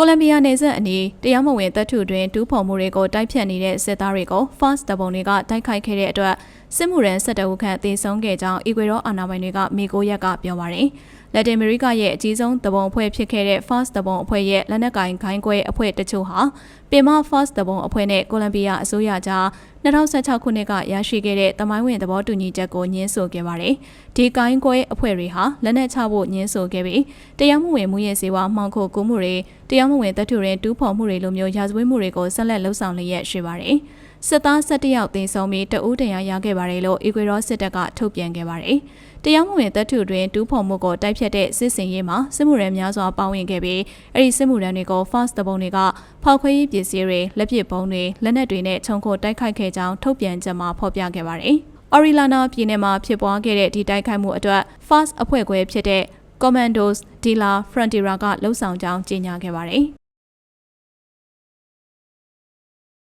ကိုလံဘီယာနယ်စပ်အနီးတရားမဝင်တပ်ထုတွင်တူးဖော်မှုတွေကိုတိုက်ဖြတ်နေတဲ့စစ်သားတွေကို Fast တပုံတွေကတိုက်ခိုက်ခဲ့တဲ့အတွက် စစ်မှုရန်စစ်တအုပ်ခန့်သေဆုံးခဲ့ကြောင်းအီကွေဒေါအာဏာပိုင်တွေကမေကိုရက်ကပြောပါတယ်။လက်တင်အမေရိကရဲ့အကြီးဆုံးတပုံအဖွဲ့ဖြစ်ခဲ့တဲ့ Fast တပုံအဖွဲ့ရဲ့လက်နက်ကင်ခိုင်းကွဲအဖွဲ့တချို့ဟာပင်မ Fast တပုံအဖွဲ့နဲ့ကိုလံဘီယာအစိုးရကြား2016ခုနှစ်ကရရှိခဲ့တဲ့တမိုင်းဝင်သဘောတူညီချက်ကိုညှင်းဆိုခဲ့ပါတယ်။ဒီကိုင်းကွဲအဖွဲ့တွေဟာလက်နက်ချဖို့ညှင်းဆိုခဲ့ပြီးတရားမှုဝင်မှုရဲ့စေဝါမှောင်ခိုကူးမှုတွေတရားမှုဝင်တပ်ထုရင်တူးဖော်မှုတွေလိုမျိုးရာဇဝတ်မှုတွေကိုဆက်လက်လှုပ်ဆောင်လျက်ရှိပါတယ်။ စစ်သား17ယောက်သေဆုံးပြီးတအူးတရာရခဲ့ပါတယ်လို့အီကွေဒေါစစ်တပ်ကထုတ်ပြန်ခဲ့ပါတယ်။တရားမှုဝင်တပ်ထုတွင်တူးဖော်မှုကိုတိုက်ဖြတ်တဲ့စစ်စင်ရေးမှာစစ်မှုရန်များစွာပါဝင်ခဲ့ပြီးအဲ့ဒီစစ်မှုရန်တွေကို fast တပုံတွေကဖောက်ခွဲရေးပစ္စည်းတွေလက်ပစ်ပုံးတွေလက်နက်တွေနဲ့ခြုံခိုတိုက်ခိုက်ခဲ့ကြောင်းထုတ်ပြန်ချက်မှာဖော်ပြခဲ့ပါတယ်။ Orilana ပြည်နယ်မှာဖြစ်ပွားခဲ့တဲ့ဒီတိုက်ခိုက်မှုအတွက် Fast အဖွဲ့ခွဲဖြစ်တဲ့ Commandos Dila Frontera ကလှုပ်ဆောင်ကြောင်းကြေညာခဲ့ပါတယ်။